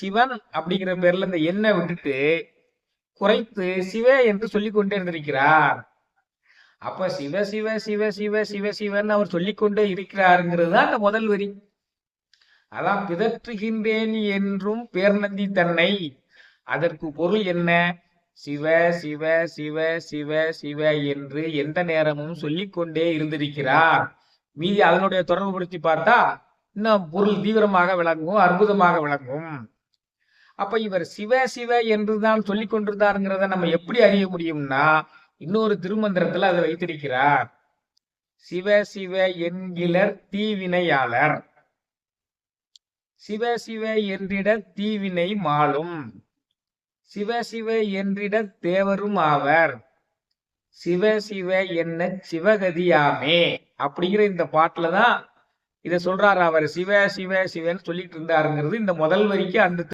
சிவன் அப்படிங்கிற பேர்ல இந்த எண்ணை விட்டுட்டு குறைத்து சிவ என்று சொல்லிக் கொண்டே இருந்திருக்கிறார். அப்ப சிவ சிவ சிவ சிவ சிவ சிவன் அவர் சொல்லிக்கொண்டே இருக்கிறாருங்கிறது தான் அந்த முதல் வரி. அதான் பிதற்றுகின்றேன் என்றும் பேர்நந்தி தன்னை. அதற்கு பொருள் என்ன? சிவ சிவ சிவ சிவ சிவ என்று எந்த நேரமும் சொல்லிக்கொண்டே இருந்திருக்கிறார். மீதி அதனுடைய தொடர்புபடுத்தி பார்த்தா இன்னும் பொருள் தீவிரமாக விளங்கும் அற்புதமாக விளங்கும். அப்ப இவர் சிவ சிவ என்றுதான் சொல்லிக் கொண்டிருந்தாருங்கிறத நம்ம எப்படி அறிய முடியும்னா இன்னொரு திருமந்திரத்துல அதை வைத்திருக்கிறார். சிவ சிவ என்கிலர் தீவினையாளர். சிவ சிவ என்றிட தீவினை மாளும் சிவ சிவ என்றிட தேவரும் ஆவர். சிவ சிவ என்ன சிவகதியாமே அப்படிங்கிற இந்த பாட்டுல தான் இத சொல்றாரு அவர். சிவ சிவ சிவன்னு சொல்லிட்டு இருந்தாருங்கிறது இந்த முதல் வரிக்கு அந்த